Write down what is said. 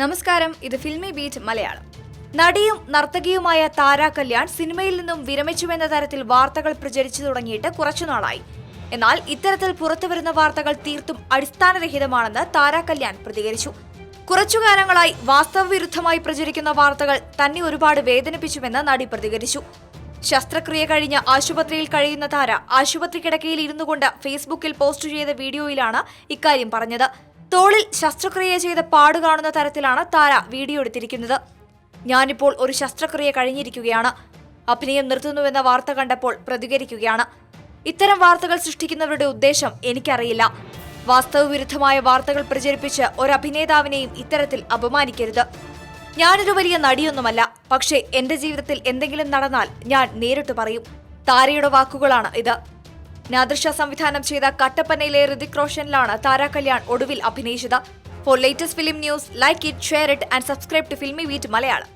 നമസ്കാരം ഇത് filmy beat Malayalam. നടിയും നർത്തകിയുമായ താര കല്യാൺ സിനിമയിൽ നിന്നും വിരമിച്ചുവെന്ന തരത്തിൽ വാർത്തകൾ പ്രചരിച്ചു തുടങ്ങിയിട്ട് കുറച്ചുനാളായി. എന്നാൽ ഇത്തരത്തിൽ പുറത്തുവരുന്ന വാർത്തകൾ തീർത്തും അടിസ്ഥാനരഹിതമാണെന്ന് താര കല്യാൺ പ്രതികരിച്ചു. കുറച്ചു കാലങ്ങളായി വാസ്തവവിരുദ്ധമായി പ്രചരിക്കുന്ന വാർത്തകൾ തന്നെ ഒരുപാട് വേദനിപ്പിച്ചുവെന്ന് നടി പ്രതികരിച്ചു. ശസ്ത്രക്രിയ കഴിഞ്ഞ ആശുപത്രിയിൽ കഴിയുന്ന താര ആശുപത്രി കിടക്കയിൽ ഇരുന്നുകൊണ്ട് ഫേസ്ബുക്കിൽ പോസ്റ്റ് ചെയ്ത വീഡിയോയിലാണ് ഇക്കാര്യം പറഞ്ഞത്. തോളിൽ ശസ്ത്രക്രിയ ചെയ്ത പാട് കാണുന്ന തരത്തിലാണ് താര വീഡിയോ എടുത്തിരിക്കുന്നത്. ഞാനിപ്പോൾ ഒരു ശസ്ത്രക്രിയ കഴിഞ്ഞിരിക്കുകയാണ്. അഭിനയം നിർത്തുന്നുവെന്ന വാർത്ത കണ്ടപ്പോൾ പ്രതികരിക്കുകയാണ്. ഇത്തരം വാർത്തകൾ സൃഷ്ടിക്കുന്നവരുടെ ഉദ്ദേശം എനിക്കറിയില്ല. വാസ്തവവിരുദ്ധമായ വാർത്തകൾ പ്രചരിപ്പിച്ച് ഒരു ഇത്തരത്തിൽ അപമാനിക്കരുത്. ഞാനൊരു വലിയ നടിയൊന്നുമല്ല. പക്ഷേ എന്റെ ജീവിതത്തിൽ എന്തെങ്കിലും നടന്നാൽ ഞാൻ നേരിട്ട് പറയും. താരയുടെ വാക്കുകളാണ് ഇത്. നാദൃഷ സംവിധാനം ചെയ്ത കട്ടപ്പനയിലെ ഋതിക് റോഷനിലാണ് താരാ കല്യാൺ ഒടുവിൽ അഭിനയിച്ചത്. For latest film news like it share it and subscribe to Filmibeat Malayalam